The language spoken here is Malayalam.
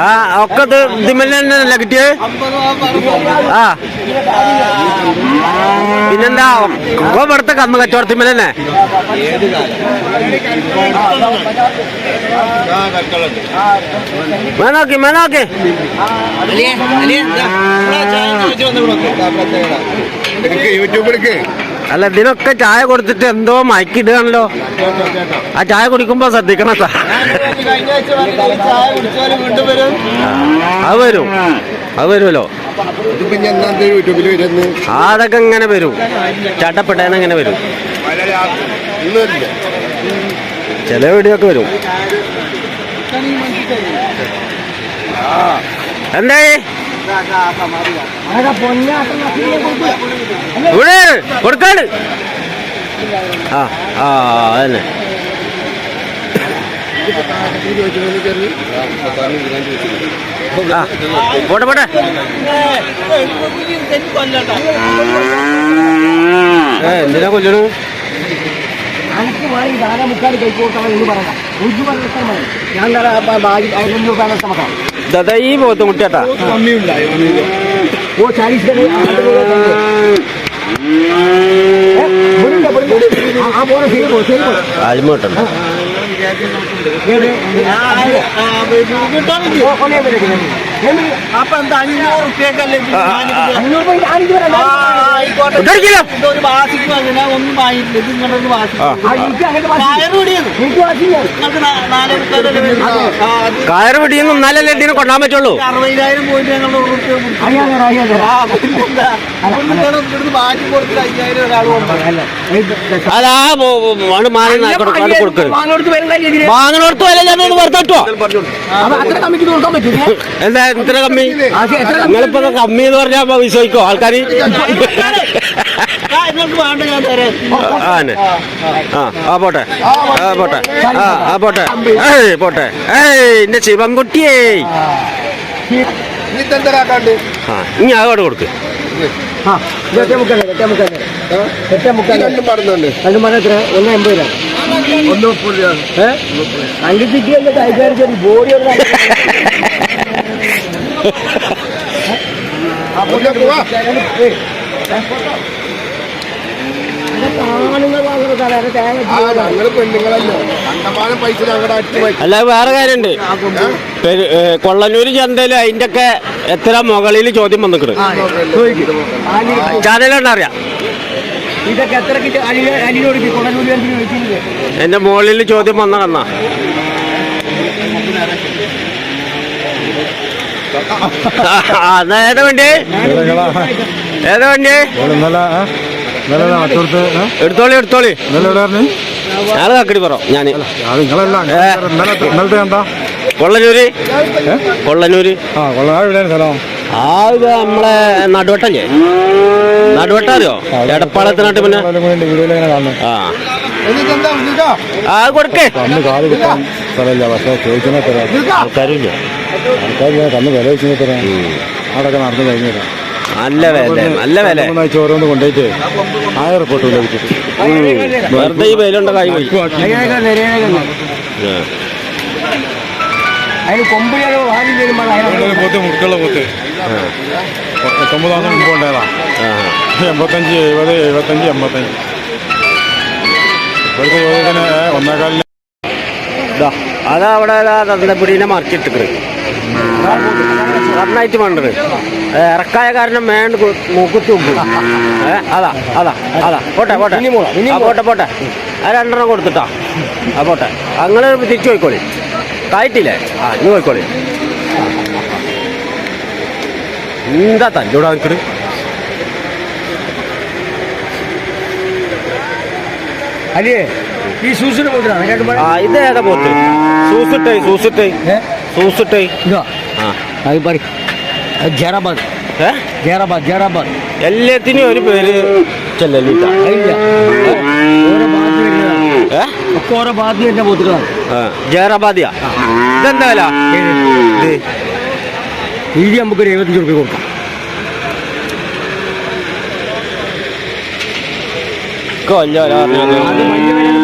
ആ ഒക്കെ ഇത് ഇതിമല്ല തന്നെയല്ല കിട്ടിയത് ആ. പിന്നെന്താ? ഒക്കെ ഇവിടുത്തെ കന്ന് കച്ചവടത്തിമല്ല തന്നെ. മേനോക്കി മേനോക്കി യൂട്യൂബ് എടുക്ക്. അല്ല ഇതിനൊക്കെ ചായ കൊടുത്തിട്ട് എന്തോ മയക്കിടുകയാണല്ലോ. ആ ചായ കുടിക്കുമ്പോ ശ്രദ്ധിക്കണം സാർ അത് വരും. അത് വരുമല്ലോ. അതൊക്കെ ഇങ്ങനെ വരും. ചട്ടപ്പെട്ടേന്ന് ഇങ്ങനെ വരും. ചില വീഡിയോ ഒക്കെ വരും. എന്തേ ഇവിടെ കൊടുക്കാട്. ആ ആ അതന്നെ. പോട്ടെ പോട്ടെ. എന്തിനാ കൊല്ലണു എനിക്ക് വേണമെങ്കിൽ ധാരാ മുക്കാൽ കൈക്കോട്ടാണ് എന്ന് പറയാം ഉജു പറഞ്ഞാൽ മതി ഞാൻ ബാഗ് ആയിരം രൂപ സമക്കാം. ദാ ഈ പോത്ത് മുട്ടിയാട്ടാ वो चालीस का नहीं आठ बोलो बोलेंगे बोलेंगे हाँ बोलो सही बोलो सही बोलो അഴിമോട്ടുണ്ട് അപ്പൊ എന്താ അഞ്ഞൂറ് റുപ്യക്കല്ലേ കയറ് പിടിയുന്നു. എനിക്ക് വാശിയാണ് നിങ്ങൾക്ക് നാ- നാലേ മുക്കാലല്ലേ വരുന്നത്? ആ, അത് കയറ് പിടിയൊന്നും എന്നാലല്ലേ ഇതിനെ കൊണ്ടാൻ പറ്റുള്ളൂ? അറുപതിനായിരം പോയിട്ട് ഞങ്ങളുടെ ആണ് മാറി കൊടുക്കരുത് വാങ്ങണോടത്ത് വില ഞാൻ വർത്തട്ടോ എന്താ ഇത്ര കമ്മി? അത് നിങ്ങളിപ്പോ കമ്മി എന്ന് പറഞ്ഞാൽ വിശ്വസിക്കോ ആൾക്കാർ ആ, നിങ്ങൾക്ക് വേണ്ട ഞാൻ തരാം. ആ ആ ആ പോട്ടെ. ആ പോട്ടെ. ആ ആ പോട്ടെ. ഏയ് പോട്ടെ. ഏയ് എന്റെ ശിവൻകുട്ടിയേ. ആ ഇനി അതോടെ കൊടുക്ക്. ഒന്ന് എൺപതിലാണ് രൂപ. അഞ്ചിക്ക് എന്നിട്ട് അയക്കാർ ബോഡി പോവാ അല്ല വേറെ കാര്യണ്ട് കൊള്ളന്നൂര് ചന്തയിൽ അതിന്റെ ഒക്കെ എത്ര മുകളിൽ ചോദ്യം വന്നിക്കണ്? ചാനലുണ്ടറിയാം എന്റെ മുകളിൽ ചോദ്യം വന്ന കന്നാ ഏതാ വണ്ടി ഏതാ? വണ്ടി എടുത്തോളി എടുത്തോളി. ഞാൻ അക്കടി പറ ഞാൻ. കൊള്ളനൂര് കൊള്ളനൂര് ആ ഇത് നമ്മളെ നടുവട്ടല്ലേ? നടുവട്ട അറിയോ? എടപ്പാളത്തിനാട്ട് പിന്നെ? ആ. ആ കൊടുക്കേ. കാൽ ആൾക്കാർ കന്ന് വില വെച്ച് തരാം. അവിടെയൊക്കെ നടന്നു കഴിഞ്ഞില്ല നല്ല വില നല്ല വില. ഓരോന്ന് കൊണ്ടുപോയിട്ട് ആയ റിപ്പോർട്ട് ലഭിച്ചിട്ട്. വെറുതെ ഈ വെയിലുണ്ട കൈ പോയി. ആ. അതിന് കൊമ്പിളി വാരി വരുമ്പോൾ അതിനെ പോത്ത് മുറുക്കുള്ള പോത്ത് പത്തൊമ്പതാം മുമ്പ് ഉണ്ടായതാ ആ. എൺപത്തഞ്ച് എഴുപത് എഴുപത്തഞ്ച് എൺപത്തഞ്ച്. ഇപ്പോഴത്തെ ചോദ്യത്തിന് ഒന്നേകാലിന് ദാ, അതാ അവിടെ തന്തപ്പൊടീനെ മറിച്ചിട്ടിട്ട് നന്നായിട്ട് വേണ്ടത് ഇറക്കായ കാരണം വേണ്ട മൂക്കുത്തി അതാ അതാ അതാ. പോട്ടെ പോട്ടെ. ഇനി പോട്ടെ പോട്ടെ. ആ രണ്ടെണ്ണം കൊടുത്തിട്ടാ. ആ പോട്ടെ. അങ്ങനെ തിരിച്ചു പോയിക്കോളി. കായിട്ടില്ലേ ആ ഇനി പോയിക്കോളി. എന്താ തല്ലൂടാ നിൽക്കട് അല്ലേ ഈ സൂസിന് മണി ആ ഇത് ഏതാ പോത്ത്? സൂസിട്ടേ സൂസിട്ടേ സൂസിട്ടേ ഇതോ. ആ. അത് പറ ജറാബാദ് ഏ? ജറാബാദ് ജറാബാദ് എല്ലാത്തിനും ഒരു പേര് ചെല്ലലിട്ട ഇല്ല. ഓരോ ഭാഗത്ത് വരുന്നതാണ് ഏ? ഒക്കെ ഓരോ ഭാഗത്ത് വരുന്ന പോത്തുകളാണ് ജയറാബാദിയാ? ഇതെന്താ വില? ഇത്. ഇത് നമുക്ക് ഒരു എഴുപത്തഞ്ച് റുപ്യ കൊടുക്കാം. കൊല്ലോ അത് മഞ്ഞ വില എന്ന്